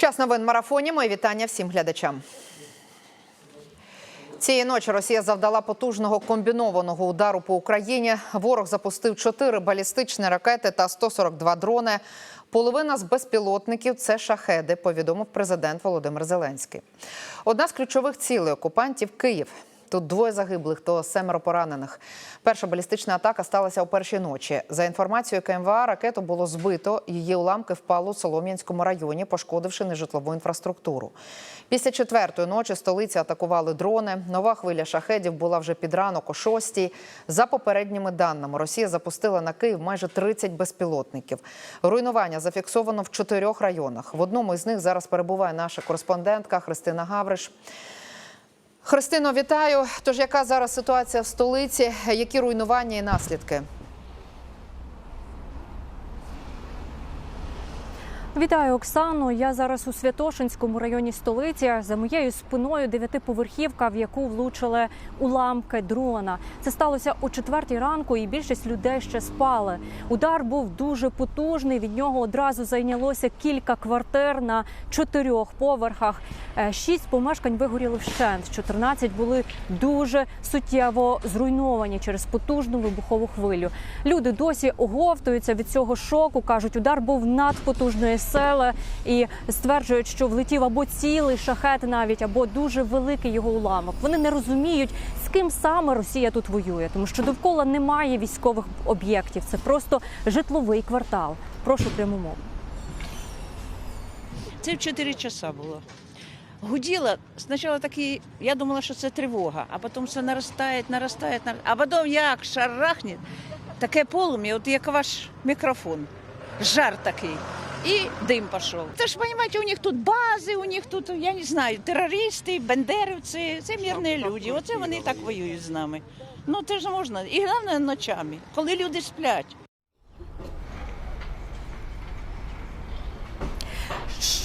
Час новин марафоні. Мої вітання всім глядачам. Цієї ночі Росія завдала потужного комбінованого удару по Україні. Ворог запустив чотири балістичні ракети та 142 дрони. Половина з безпілотників це шахеди, повідомив президент Володимир Зеленський. Одна з ключових цілей окупантів Київ. Тут двоє загиблих, то семеро поранених. Перша балістична атака сталася у першій ночі. За інформацією КМВА, ракету було збито. Її уламки впали у Солом'янському районі, пошкодивши нежитлову інфраструктуру. Після четвертої ночі столиці атакували дрони. Нова хвиля шахедів була вже під ранок о шостій. За попередніми даними, Росія запустила на Київ майже 30 безпілотників. Руйнування зафіксовано в чотирьох районах. В одному із них зараз перебуває наша кореспондентка Христина Гавриш. Христино, вітаю. Тож яка зараз ситуація в столиці? Які руйнування і наслідки? Вітаю, Оксану. Я зараз у Святошинському районі столиці. За моєю спиною дев'ятиповерхівка, в яку влучили уламки дрона. Це сталося о четвертій ранку, і більшість людей ще спали. Удар був дуже потужний. Від нього одразу зайнялося кілька квартир на чотирьох поверхах. Е, Шість помешкань вигоріли вщент. 14 були дуже суттєво зруйновані через потужну вибухову хвилю. Люди досі оговтуються від цього шоку. кажуть, удар був надпотужної сили і стверджують, що влетів або цілий шахет, навіть або дуже великий його уламок. Вони не розуміють, з ким саме Росія тут воює, тому що довкола немає військових об'єктів. Це просто житловий квартал. Прошу пряму мову. Це в 4 часа було. Гуділа, спочатку такий, я думала, що це тривога, а потім все наростає, наростає, наростає. а потім як шарахне, таке полум'я, от як ваш мікрофон, жар такий. І дим пішов. Це ж, розумієте, у них тут бази, у них тут, я не знаю, терористи, бендерівці, це мирні люди. Оце вони так воюють з нами. Ну це ж можна. І головне ночами, коли люди сплять.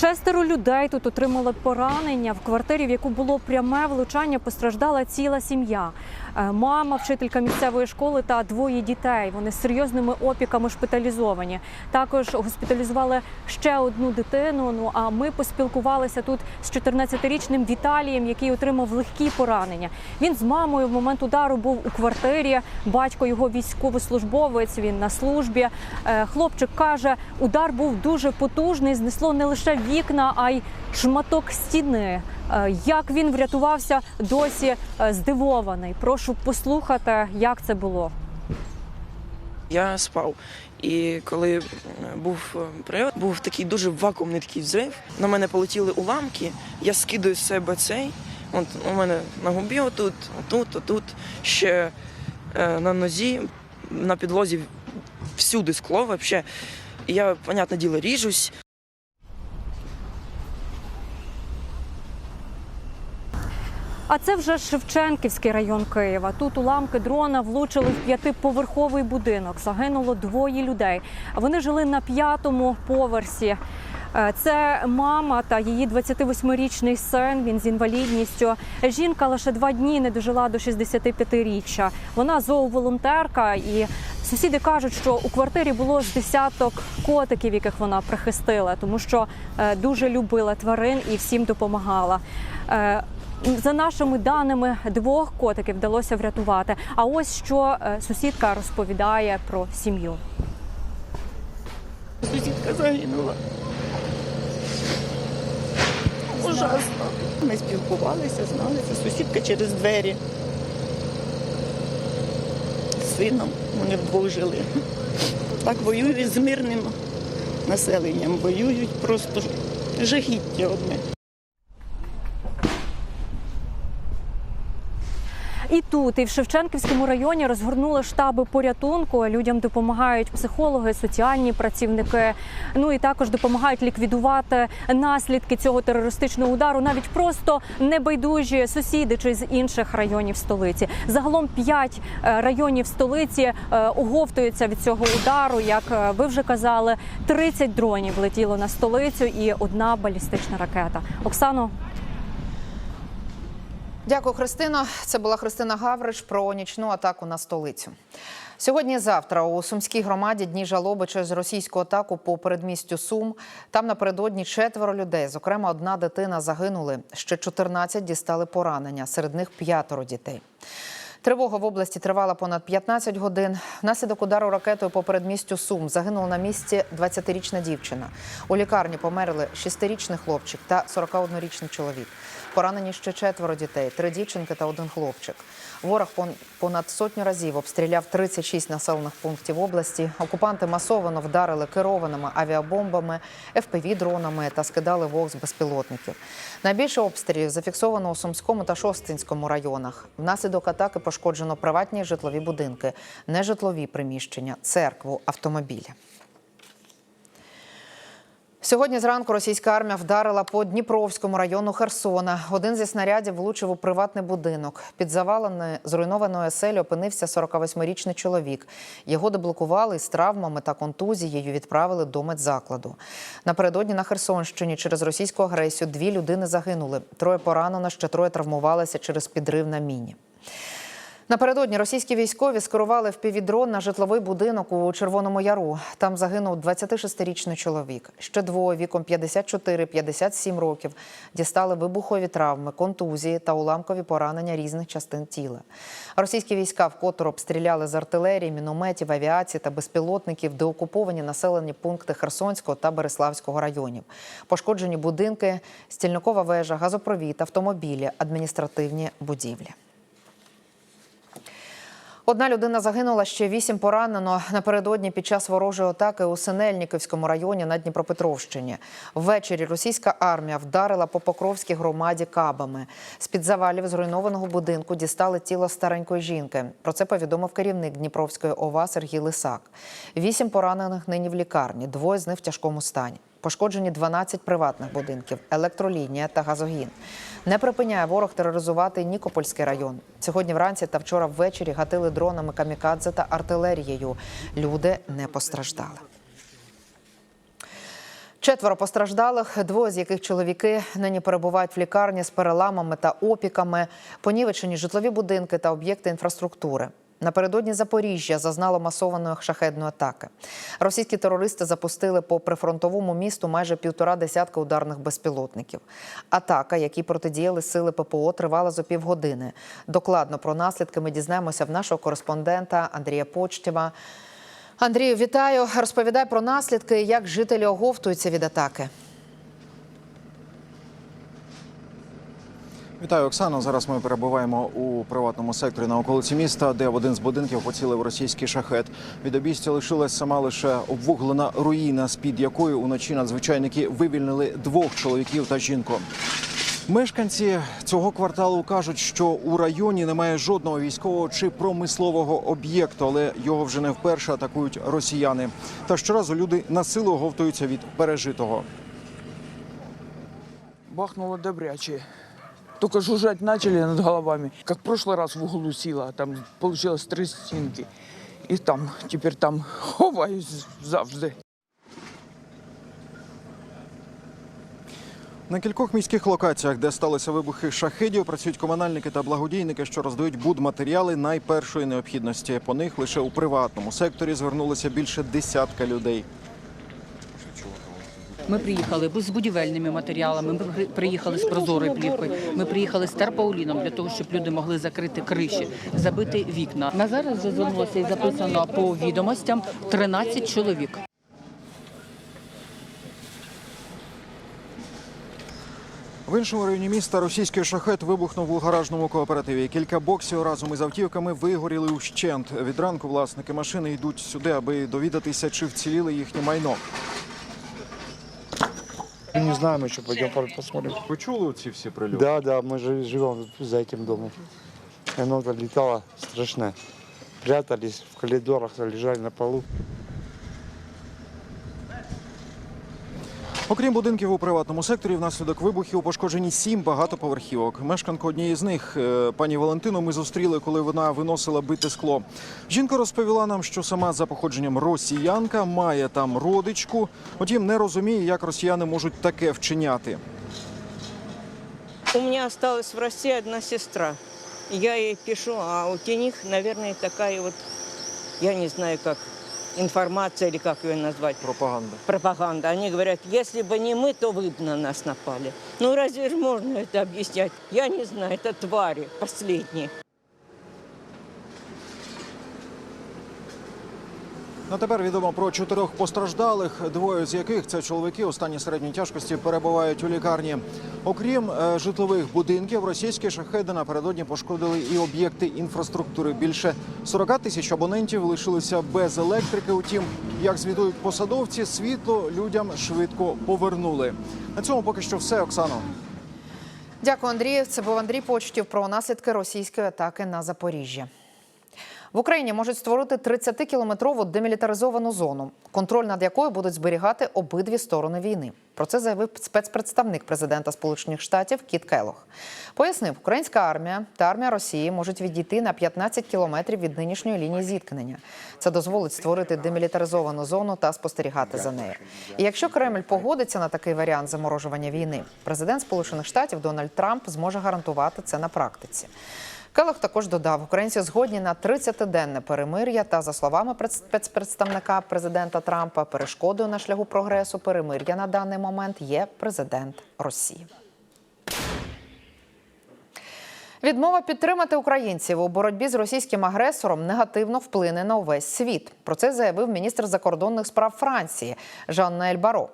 Шестеро людей тут отримали поранення в квартирі, в яку було пряме влучання. Постраждала ціла сім'я. Е, Мама, вчителька місцевої школи та двоє дітей. Вони з серйозними опіками шпиталізовані. Також госпіталізували ще одну дитину. Ну а ми поспілкувалися тут з 14-річним Віталієм, який отримав легкі поранення. Він з мамою в момент удару був у квартирі. Батько його військовослужбовець. Він на службі. Е, Хлопчик каже, удар був дуже потужний. Знесло не лише вікна, а й шматок стіни. Е, Як він врятувався, досі е, здивований. Прошу послухати, як це було. Я спав. І коли е, був прильот, був такий дуже вакуумний такий взрив. На мене полетіли уламки, я скидаю з себе цей. От у мене на губі отут, отут, отут, ще е, на нозі, на підлозі всюди скло взагалі. Я, понятне діло, ріжусь. А це вже Шевченківський район Києва. Тут уламки дрона влучили в п'ятиповерховий будинок. Загинуло двоє людей. Вони жили на п'ятому поверсі. Е, Це мама та її 28-річний син. Він з інвалідністю. Жінка лише два дні не дожила до 65-річчя. Вона зооволонтерка, і сусіди кажуть, що у квартирі було з десяток котиків, яких вона прихистила, тому що е, дуже любила тварин і всім допомагала. За нашими даними, двох котиків вдалося врятувати. А ось що е, сусідка розповідає про сім'ю. Сусідка загинула. Ужасно. Ми спілкувалися, зналися. Сусідка через двері. Сином вони вдвох жили. Так воюють з мирним населенням. Воюють просто жахіття одне. І тут, і в Шевченківському районі розгорнули штаби порятунку. Людям допомагають психологи, соціальні працівники. Ну і також допомагають ліквідувати наслідки цього терористичного удару, навіть просто небайдужі сусіди чи з інших районів столиці. Загалом п'ять е, районів столиці е, оговтуються від цього удару. Як е, ви вже казали, 30 дронів летіло на столицю і одна балістична ракета. Оксано, Дякую, Христино. Це була Христина Гавриш про нічну атаку на столицю. Сьогодні-завтра у Сумській громаді дні жалоби через російську атаку по передмістю Сум. Там напередодні четверо людей, зокрема, одна дитина загинули. Ще 14 дістали поранення. Серед них п'ятеро дітей. Тривога в області тривала понад 15 годин. Внаслідок удару ракетою по передмістю Сум загинула на місці 20-річна дівчина. У лікарні померли 6-річний хлопчик та 41-річний чоловік. Поранені ще четверо дітей, три дівчинки та один хлопчик. Ворог понад сотню разів обстріляв 36 населених пунктів області. Окупанти масово вдарили керованими авіабомбами, ФПВ-дронами та скидали вог з безпілотників. Найбільше обстрілів зафіксовано у Сумському та Шостинському районах. Внаслідок атаки пошкоджено приватні житлові будинки, нежитлові приміщення, церкву, автомобілі. Сьогодні зранку російська армія вдарила по Дніпровському району Херсона. Один зі снарядів влучив у приватний будинок. Під заваленою зруйнованою оселі опинився 48-річний чоловік. Його деблокували з травмами та контузією відправили до медзакладу. Напередодні на Херсонщині через російську агресію дві людини загинули. Троє поранено, ще троє травмувалися через підрив на міні. Напередодні російські військові скерували впівдрон на житловий будинок у Червоному Яру. Там загинув 26-річний чоловік. Ще двоє віком 54-57 років дістали вибухові травми, контузії та уламкові поранення різних частин тіла. Російські війська вкотре обстріляли з артилерії, мінометів, авіації та безпілотників деокуповані населені пункти Херсонського та Береславського районів. Пошкоджені будинки, стільникова вежа, газопровід, автомобілі, адміністративні будівлі. Одна людина загинула, ще вісім поранено напередодні під час ворожої атаки у Синельниківському районі на Дніпропетровщині. Ввечері російська армія вдарила по Покровській громаді кабами. З-під завалів зруйнованого будинку дістали тіло старенької жінки. Про це повідомив керівник Дніпровської ОВА Сергій Лисак. Вісім поранених нині в лікарні, двоє з них в тяжкому стані. Пошкоджені 12 приватних будинків, електролінія та газогін. Не припиняє ворог тероризувати Нікопольський район. Сьогодні вранці та вчора ввечері гатили дронами камікадзе та артилерією. Люди не постраждали. Четверо постраждалих, двоє з яких чоловіки нині перебувають в лікарні з переламами та опіками, понівечені житлові будинки та об'єкти інфраструктури. Напередодні Запоріжжя зазнало масованої шахедної атаки. Російські терористи запустили по прифронтовому місту майже півтора десятка ударних безпілотників. Атака, якій протидіяли сили ППО, тривала зо півгодини. Докладно про наслідки ми дізнаємося в нашого кореспондента Андрія Почтєва. Андрію, вітаю. Розповідай про наслідки, як жителі оговтуються від атаки. Вітаю, Оксано. Зараз ми перебуваємо у приватному секторі на околиці міста, де в один з будинків поцілив російський шахет. Від обійстя лишилась сама лише обвуглена руїна, з під якої уночі надзвичайники вивільнили двох чоловіків та жінку. Мешканці цього кварталу кажуть, що у районі немає жодного військового чи промислового об'єкту, але його вже не вперше атакують росіяни. Та щоразу люди на силу оговтуються від пережитого. Бахнуло добряче. Только жужжать начали над головами. Как в прошлый раз в углу сила, там получилось три стінки. І там, тепер там ховаюсь завжди. На кількох міських локаціях, де сталися вибухи шахедів, працюють комунальники та благодійники, що роздають будматеріали найпершої необхідності. По них лише у приватному секторі звернулося більше десятка людей. Ми приїхали з будівельними матеріалами. Ми приїхали з прозорою плівкою. Ми приїхали з терпауліном для того, щоб люди могли закрити криші, забити вікна. На зараз вже звернулося і записано по відомостям 13 чоловік. В іншому районі міста російський шахет вибухнув у гаражному кооперативі. Кілька боксів разом із автівками вигоріли ущент. Від ранку власники машини йдуть сюди, аби довідатися, чи вціліли їхнє майно. Не знаем еще, пойдем по- посмотрим. Ви чули ці всі прильоти? Да, да, мы же живем за этим домом. И оно летало страшно. Прятались в коридорах, лежали на полу. Окрім будинків у приватному секторі, внаслідок вибухів пошкоджені сім багатоповерхівок. Мешканку однієї з них, е, пані Валентину, ми зустріли, коли вона виносила бите скло. Жінка розповіла нам, що сама за походженням росіянка має там родичку, утім не розуміє, як росіяни можуть таке вчиняти. У меня осталась в России одна сестра. Я ей пишу, а у них, наверное, такая вот я не знаю, как информация или как ее назвать, Пропаганда. пропаганда. Они говорят, если бы не мы, то вы бы на нас напали. Ну разве же можно это объяснять? Я не знаю, это твари последние. На тепер відомо про чотирьох постраждалих, двоє з яких це чоловіки у стані середньої тяжкості перебувають у лікарні. Окрім е, житлових будинків, російські шахеди напередодні пошкодили і об'єкти інфраструктури. Більше 40 тисяч абонентів лишилися без електрики. Утім, як звітують посадовці, світло людям швидко повернули. На цьому поки що все, Оксано. Дякую, Андрій. Це був Андрій Почтів про наслідки російської атаки на Запоріжжя. В Україні можуть створити 30-кілометрову демілітаризовану зону, контроль над якою будуть зберігати обидві сторони війни. Про це заявив спецпредставник президента Сполучених Штатів Кіт Келох. Пояснив, українська армія та армія Росії можуть відійти на 15 кілометрів від нинішньої лінії зіткнення. Це дозволить створити демілітаризовану зону та спостерігати за нею. І якщо Кремль погодиться на такий варіант заморожування війни, президент Сполучених Штатів Дональд Трамп зможе гарантувати це на практиці. Келох також додав, українці згодні на 30-денне перемир'я. Та за словами пред- спецпредставника президента Трампа, перешкодою на шляху прогресу перемир'я на даний момент є президент Росії. Відмова підтримати українців у боротьбі з російським агресором негативно вплине на увесь світ. Про це заявив міністр закордонних справ Франції Жан-Ноель Баро.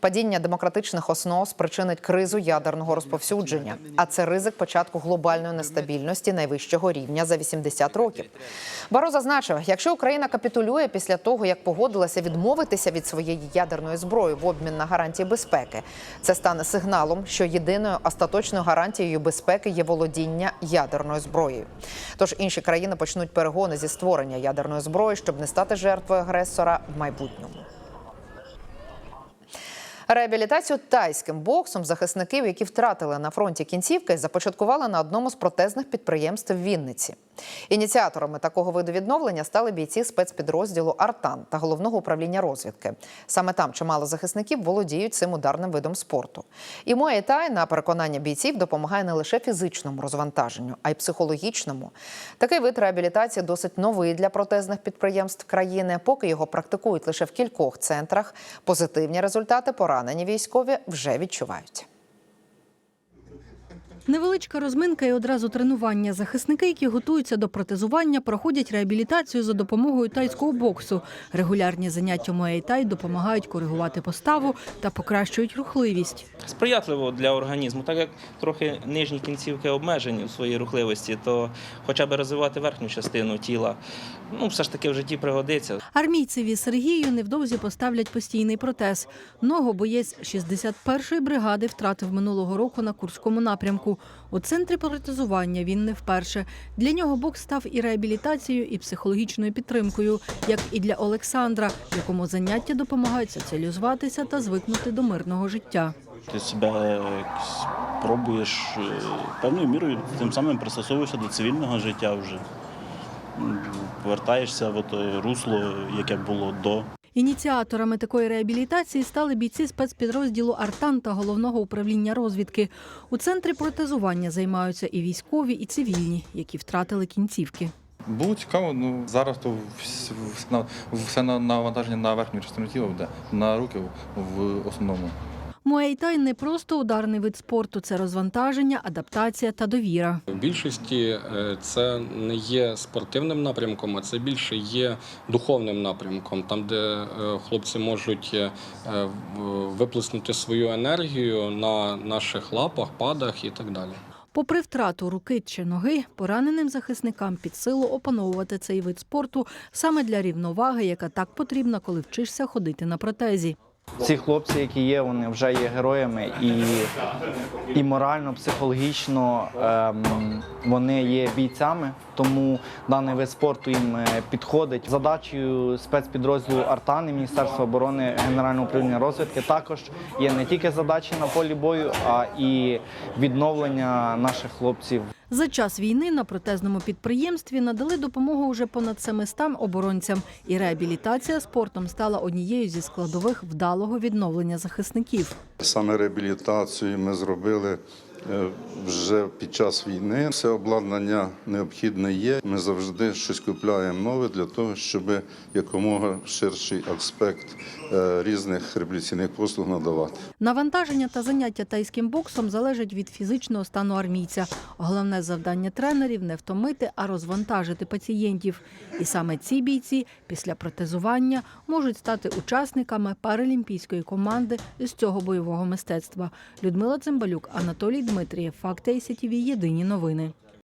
Падіння демократичних основ спричинить кризу ядерного розповсюдження, а це ризик початку глобальної нестабільності найвищого рівня за 80 років. Баро зазначив, якщо Україна капітулює після того, як погодилася відмовитися від своєї ядерної зброї в обмін на гарантії безпеки, це стане сигналом, що єдиною остаточною гарантією безпеки є володіння ядерною зброєю. Тож інші країни почнуть перегони зі створення ядерної зброї, щоб не стати жертвою агресора в майбутньому. Реабілітацію тайським боксом захисників, які втратили на фронті кінцівки, започаткували на одному з протезних підприємств в Вінниці. Ініціаторами такого виду відновлення стали бійці спецпідрозділу Артан та головного управління розвідки. Саме там чимало захисників володіють цим ударним видом спорту. І Муay-Тай, на переконання бійців, допомагає не лише фізичному розвантаженню, а й психологічному. Такий вид реабілітації досить новий для протезних підприємств країни. Поки його практикують лише в кількох центрах. Позитивні результати поранені військові вже відчувають. Невеличка розминка і одразу тренування. Захисники, які готуються до протезування, проходять реабілітацію за допомогою тайського боксу. Регулярні заняття Муay-Тай допомагають коригувати поставу та покращують рухливість. сприятливо для організму, так як трохи нижні кінцівки обмежені у своїй рухливості, то хоча б розвивати верхню частину тіла, ну все ж таки в житті пригодиться. Армійцеві Сергію невдовзі поставлять постійний протез. Ногу боєць 61-ї бригади втратив минулого року на Курському напрямку. У центрі протезування він не вперше. Для нього бокс став і реабілітацією, і психологічною підтримкою, як і для Олександра, якому заняття допомагають соціалізуватися та звикнути до мирного життя. Ти себе якось пробуєш е, певною мірою, тим самим пристосовуєшся до цивільного життя вже. Повертаєшся в русло, яке було до. Ініціаторами такої реабілітації стали бійці спецпідрозділу Артан та головного управління розвідки. У центрі протезування займаються і військові, і цивільні, які втратили кінцівки. Було цікаво, ну зараз то все на- навантаження на верхню частину тіла буде, на руки в основному. Муейтай не просто ударний вид спорту, це розвантаження, адаптація та довіра. В більшості е, це не є спортивним напрямком, а це більше є духовним напрямком, там, де е, хлопці можуть е, виплеснути свою енергію на наших лапах, падах і так далі. Попри втрату руки чи ноги, пораненим захисникам під силу опановувати цей вид спорту саме для рівноваги, яка так потрібна, коли вчишся ходити на протезі. Ці хлопці, які є, вони вже є героями і, і морально, психологічно ем, вони є бійцями, тому даний вид спорту їм е, підходить. Задачею спецпідрозділу Артан і Міністерства оборони Генерального управління розвідки також є не тільки задачі на полі бою, а і відновлення наших хлопців. За час війни на протезному підприємстві надали допомогу уже понад 700 оборонцям, і реабілітація спортом стала однією зі складових вдалого відновлення захисників. Саме реабілітацію ми зробили вже під час війни. Все обладнання необхідне є. Ми завжди щось купляємо нове для того, щоб якомога ширший аспект е, різних реабілітаційних послуг надавати. Навантаження та заняття тайським боксом залежать від фізичного стану армійця. Головне завдання тренерів не втомити, а розвантажити пацієнтів. І саме ці бійці після протезування можуть стати учасниками паралімпійської команди з цього бойового мистецтва. Людмила Цимбалюк, Анатолій Дмитрієв, Факти СІТВ, Єдині новини.